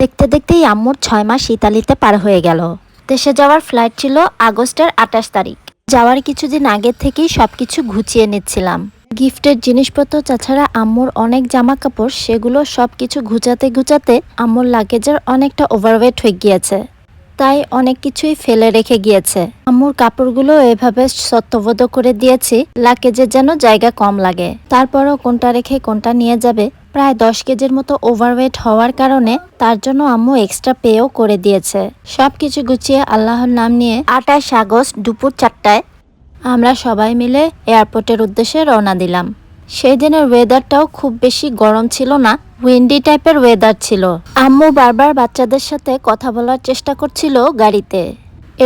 দেখতে দেখতেই আম্মুর ছয় মাস ইতালিতে পার হয়ে গেল। দেশে যাওয়ার ফ্লাইট ছিল আগস্টের আঠাশ তারিখ। যাওয়ার কিছুদিন আগে থেকেই সবকিছু ঘুচিয়ে নিচ্ছিলাম। গিফটের জিনিসপত্র, তাছাড়া আম্মুর অনেক জামা কাপড় সেগুলো সবকিছু ঘুচাতে গুছাতে আম্মুর লাগেজের অনেকটা ওভারওয়েট হয়ে গিয়েছে। তাই অনেক কিছুই ফেলে রেখে গিয়েছে। আম্মুর কাপড়গুলো এভাবে সত্যবোধ করে দিয়েছি লাগেজে যেন জায়গা কম লাগে। তারপরও কোনটা রেখে কোনটা নিয়ে যাবে প্রায় দশ কেজির মতো ওভারওয়েট হওয়ার কারণে তার জন্য আম্মু এক্সট্রা পেও করে দিয়েছে। সবকিছু গুছিয়ে আল্লাহর নাম নিয়ে আঠাশ আগস্ট দুপুর চারটায় আমরা সবাই মিলে এয়ারপোর্টের উদ্দেশ্যে রওনা দিলাম। সেই দিনের ওয়েদারটাও খুব বেশি গরম ছিল না উইন্ডি টাইপের ওয়েদার ছিল। আম্মু বারবার বাচ্চাদের সাথে কথা বলার চেষ্টা করছিল গাড়িতে।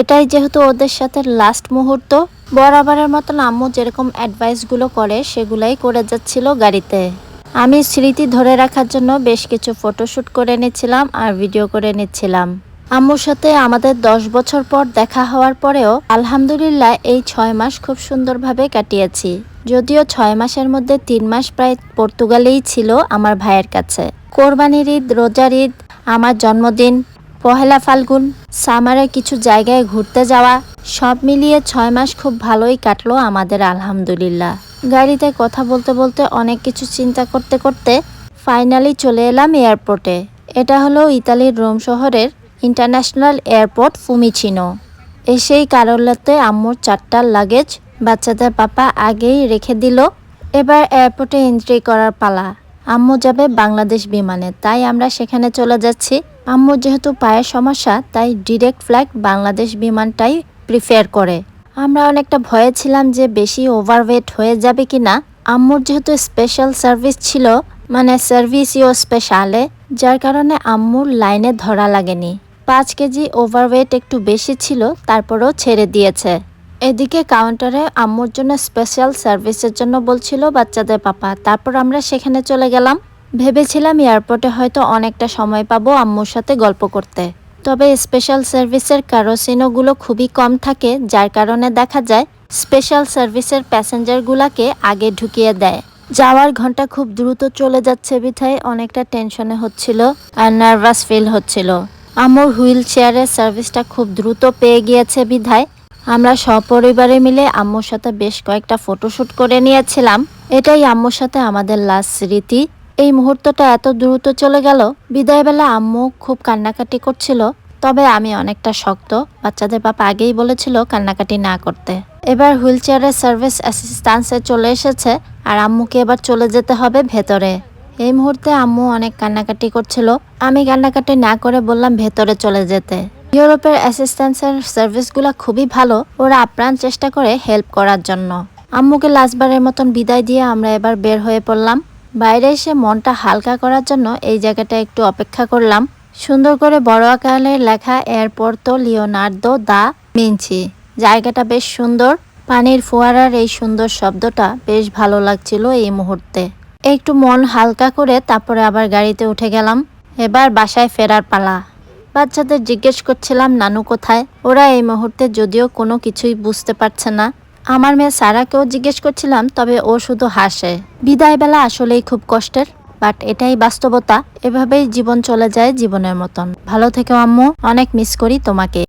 এটাই যেহেতু ওদের সাথে লাস্ট মুহূর্ত, বরাবরের মতন আম্মু যেরকম অ্যাডভাইসগুলো করে সেগুলাই করে যাচ্ছিল গাড়িতে। আমি স্মৃতি ধরে রাখার জন্য বেশ কিছু ফটোশ্যুট করে নিচ্ছিলাম আর ভিডিও করে নিচ্ছিলাম আম্মুর সাথে আমাদের দশ বছর পর দেখা হওয়ার পরেও আলহামদুলিল্লাহ এই ছয় মাস খুব সুন্দরভাবে কাটিয়েছি। যদিও ছয় মাসের মধ্যে তিন মাস প্রায় পর্তুগালেই ছিল আমার ভাইয়ের কাছে। কোরবানির ঈদ, রোজার ঈদ, আমার জন্মদিন, পহেলা ফাল্গুন, সামারে কিছু জায়গায় ঘুরতে যাওয়া, সব মিলিয়ে ছয় মাস খুব ভালোই কাটলো আমাদের আলহামদুলিল্লাহ। গাড়িতে কথা বলতে বলতে অনেক কিছু চিন্তা করতে করতে ফাইনালি চলে এলাম এয়ারপোর্টে এটা হলো ইতালির রোম শহরের ইন্টারন্যাশনাল এয়ারপোর্ট ফুমিচিনো এসেই কারোলাতে আম্মুর চারটা লাগেজ বাচ্চাদের পাপা আগেই রেখে দিল। এবার এয়ারপোর্টে এন্ট্রি করার পালা। আম্মু যাবে বাংলাদেশ বিমানে, তাই আমরা সেখানে চলে যাচ্ছি। আম্মুর যেহেতু পায়ের সমস্যা, তাই ডিরেক্ট ফ্লাইট বাংলাদেশ বিমানটাই প্রিফেয়ার করে। আমরা অনেকটা ভয়ে ছিলাম যে বেশি ওভারওয়েট হয়ে যাবে কিনা। আম্মুর যেহেতু স্পেশাল সার্ভিস ছিল মানে সার্ভিসিও স্পেশালে যার কারণে আম্মুর লাইনে ধরা লাগেনি। পাঁচ কেজি ওভারওয়েট একটু বেশি ছিল, তারপরেও ছেড়ে দিয়েছে। এদিকে কাউন্টারে আম্মুর জন্য স্পেশাল সার্ভিসের জন্য বলছিল বাচ্চাদের পাপা, তারপর আমরা সেখানে চলে গেলাম। ভেবেছিলাম এয়ারপোর্টে হয়তো অনেকটা সময় পাবো আম্মুর সাথে গল্প করতে। তবে স্পেশাল সার্ভিসের কারোসিনোগুলো খুবই কম থাকে, যার কারণে দেখা যায় স্পেশাল সার্ভিসের প্যাসেঞ্জারগুলাকে আগে ঢুকিয়ে দেয়। যাওয়ার ঘণ্টা খুব দ্রুত চলে যাচ্ছে বিধায় অনেকটা টেনশনে হচ্ছিল আর নার্ভাস ফিল হচ্ছিল। আম্মুর হুইল চেয়ারের সার্ভিসটা খুব দ্রুত পেয়ে গিয়েছে বিধায়। আমরা সপরিবারে মিলে আম্মুর সাথে বেশ কয়েকটা ফটোশ্যুট করে নিয়েছিলাম। এটাই আম্মুর সাথে আমাদের লাস্ট স্মৃতি। এই মুহূর্তটা এত দ্রুত চলে গেল বিদায়বেলা আম্মু খুব কান্নাকাটি করছিল, তবে আমি অনেকটা শক্ত, বাচ্চাদের বাবা আগেই বলেছিল কান্নাকাটি না করতে। এবার হুইল চেয়ারের সার্ভিস অ্যাসিস্ট্যান্সে চলে এসেছে আর আম্মুকে এবার চলে যেতে হবে ভেতরে। এই মুহূর্তে আম্মু অনেক কান্নাকাটি করছিল, আমি কান্নাকাটি না করে বললাম ভেতরে চলে যেতে। ইউরোপের অ্যাসিস্ট্যান্সের সার্ভিসগুলো খুবই ভালো, ওরা আপ্রাণ চেষ্টা করে হেল্প করার জন্য। আম্মুকে লাস্টবারের মতন বিদায় দিয়ে আমরা এবার বের হয়ে পড়লাম। বাইরে এসে মনটা হালকা করার জন্য এই জায়গাটা একটু অপেক্ষা করলাম। সুন্দর করে বড় আকারে লেখা এয়ারপোর্টো লিওনার্দো দা মিনছি জায়গাটা বেশ সুন্দর। পানির ফোয়ারার এই সুন্দর শব্দটা বেশ ভালো লাগছিল এই মুহূর্তে। একটু মন হালকা করে তারপরে আবার গাড়িতে উঠে গেলাম। এবার বাসায় ফেরার পালা। বাচ্চাদের জিজ্ঞেস করছিলাম, নানু কোথায়? ওরা এই মুহূর্তে যদিও কোনো কিছুই বুঝতে পারছে না। আমার মেয়ে সারাকেও জিজ্ঞেস করছিলাম, তবে ও শুধু হাসে। বিদায় বেলা আসলেই খুব কষ্টের, বাট এটাই বাস্তবতা। এভাবেই জীবন চলে যায় জীবনের মতন। ভালো থেকে আম্মু, অনেক মিস করি তোমাকে।